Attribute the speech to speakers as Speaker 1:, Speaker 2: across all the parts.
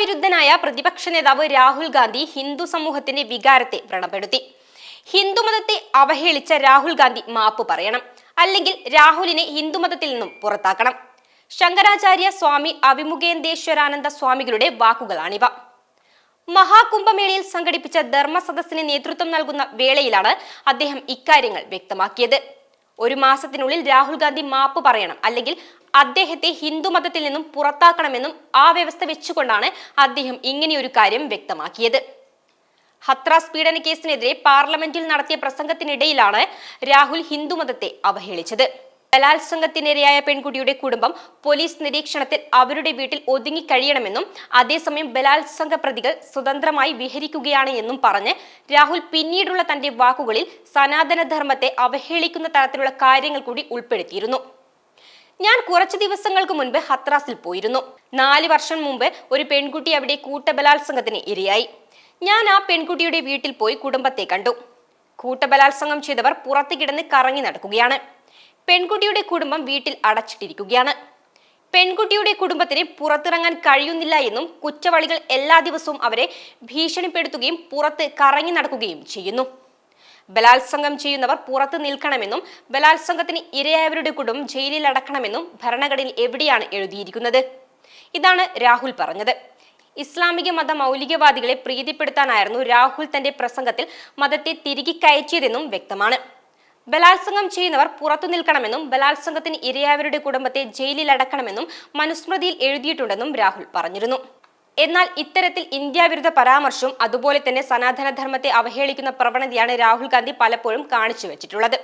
Speaker 1: വിരുദ്ധനായ പ്രതിപക്ഷ നേതാവ് രാഹുൽ ഗാന്ധി ഹിന്ദു സമൂഹത്തിന്റെ വികാരത്തെ വ്രണപ്പെടുത്തി. ഹിന്ദുമതത്തെ അവഹേളിച്ച രാഹുൽ ഗാന്ധി മാപ്പ് പറയണം. അല്ലെങ്കിൽ രാഹുലിനെ ഹിന്ദുമതത്തിൽ നിന്നും പുറത്താക്കണം. ശങ്കരാചാര്യ സ്വാമി അഭിമുഖേന്ദേശ്വരാനന്ദ സ്വാമികളുടെ വാക്കുകളാണിവ. മഹാകുംഭമേളയിൽ സംഘടിപ്പിച്ച ധർമ്മ സദസ്സിന് നേതൃത്വം നൽകുന്ന വേളയിലാണ് അദ്ദേഹം ഇക്കാര്യങ്ങൾ വ്യക്തമാക്കിയത്. ഒരു മാസത്തിനുള്ളിൽ രാഹുൽ ഗാന്ധി മാപ്പ് പറയണം. അല്ലെങ്കിൽ അദ്ദേഹത്തെ ഹിന്ദുമതത്തിൽ നിന്നും പുറത്താക്കണമെന്നും ആ വ്യവസ്ഥ വെച്ചുകൊണ്ടാണ് അദ്ദേഹം ഇങ്ങനെയൊരു കാര്യം വ്യക്തമാക്കിയത്. ഹത്രാസ് പീഡന കേസിനെതിരെ പാർലമെന്റിൽ നടത്തിയ പ്രസംഗത്തിനിടയിലാണ് രാഹുൽ ഹിന്ദുമതത്തെ അവഹേളിച്ചത്. ബലാത്സംഗത്തിനിരയായ പെൺകുട്ടിയുടെ കുടുംബം പോലീസ് നിരീക്ഷണത്തിൽ അവരുടെ വീട്ടിൽ ഒതുങ്ങി കഴിയണമെന്നും അതേസമയം ബലാത്സംഗ പ്രതികൾ സ്വതന്ത്രമായി വിഹരിക്കുകയാണ് എന്നും പറഞ്ഞ് രാഹുൽ പിന്നീടുള്ള തന്റെ വാക്കുകളിൽ സനാതനധർമ്മത്തെ അവഹേളിക്കുന്ന തരത്തിലുള്ള കാര്യങ്ങൾ കൂടി ഉൾപ്പെടുത്തിയിരുന്നു. ഞാൻ കുറച്ച് ദിവസങ്ങൾക്ക് മുൻപ് ഹത്രാസിൽ പോയിരുന്നു. നാല് വർഷം മുമ്പ് ഒരു പെൺകുട്ടി അവിടെ കൂട്ടബലാത്സംഗത്തിന് ഇരയായി. ഞാൻ ആ പെൺകുട്ടിയുടെ വീട്ടിൽ പോയി കുടുംബത്തെ കണ്ടു. കൂട്ടബലാത്സംഗം ചെയ്തവർ പുറത്തു കിടന്ന് കറങ്ങി നടക്കുകയാണ്. പെൺകുട്ടിയുടെ കുടുംബം വീട്ടിൽ അടച്ചിട്ടിരിക്കുകയാണ്. പെൺകുട്ടിയുടെ കുടുംബത്തിന് പുറത്തിറങ്ങാൻ കഴിയുന്നില്ല എന്നും കുറ്റവാളികൾ എല്ലാ ദിവസവും അവരെ ഭീഷണിപ്പെടുത്തുകയും പുറത്ത് കറങ്ങി നടക്കുകയും ചെയ്യുന്നു. ബലാത്സംഗം ചെയ്യുന്നവർ പുറത്തു നിൽക്കണമെന്നും ബലാത്സംഗത്തിന് ഇരയായവരുടെ കുടുംബം ജയിലിൽ അടക്കണമെന്നും ഭരണഘടനയിൽ എവിടെയാണ് എഴുതിയിരിക്കുന്നത്? ഇതാണ് രാഹുൽ പറഞ്ഞത്. ഇസ്ലാമിക മത മൗലികവാദികളെ പ്രീതിപ്പെടുത്താനായിരുന്നു രാഹുൽ തന്റെ പ്രസംഗത്തിൽ മതത്തെ തിരികെ കയറ്റിയതെന്നും വ്യക്തമാണ്. ബലാത്സംഗം ചെയ്യുന്നവർ പുറത്തു നിൽക്കണമെന്നും ബലാത്സംഗത്തിന് ഇരയായവരുടെ കുടുംബത്തെ ജയിലിൽ അടക്കണമെന്നും മനുസ്മൃതിയിൽ എഴുതിയിട്ടുണ്ടെന്നും രാഹുൽ പറഞ്ഞിരുന്നു. എന്നാൽ ഇത്തരത്തിൽ ഇന്ത്യ വിരുദ്ധ പരാമർശവും അതുപോലെ തന്നെ സനാതനധർമ്മത്തെ അവഹേളിക്കുന്ന പ്രവണതയാണ് രാഹുൽ ഗാന്ധി പലപ്പോഴും കാണിച്ചു വെച്ചിട്ടുള്ളത്.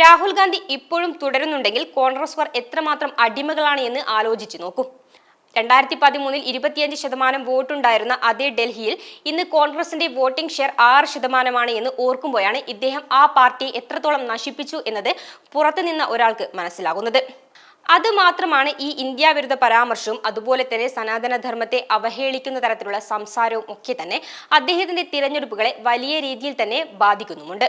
Speaker 1: രാഹുൽ ഗാന്ധി ഇപ്പോഴും തുടരുന്നുണ്ടെങ്കിൽ കോൺഗ്രസുകാർ എത്രമാത്രം അടിമകളാണ് എന്ന് ആലോചിച്ചു നോക്കൂ. രണ്ടായിരത്തി പതിമൂന്നിൽ ഇരുപത്തിയഞ്ച് ശതമാനം വോട്ടുണ്ടായിരുന്ന അതേ ഡൽഹിയിൽ ഇന്ന് കോൺഗ്രസിന്റെ വോട്ടിംഗ് ഷെയർ ആറ് ശതമാനമാണ് എന്ന് ഓർക്കുമ്പോഴാണ് ഇദ്ദേഹം ആ പാർട്ടിയെ എത്രത്തോളം നശിപ്പിച്ചു എന്നത് പുറത്തുനിന്ന ഒരാൾക്ക് മനസ്സിലാകുന്നത്. അത് മാത്രമാണ് ഈ ഇന്ത്യ വിരുദ്ധ പരാമർശവും അതുപോലെ തന്നെ സനാതനധർമ്മത്തെ അവഹേളിക്കുന്ന തരത്തിലുള്ള സംസാരവും ഒക്കെ തന്നെ അദ്ദേഹത്തിന്റെ തിരഞ്ഞെടുപ്പുകളെ വലിയ രീതിയിൽ തന്നെ ബാധിക്കുന്നുമുണ്ട്.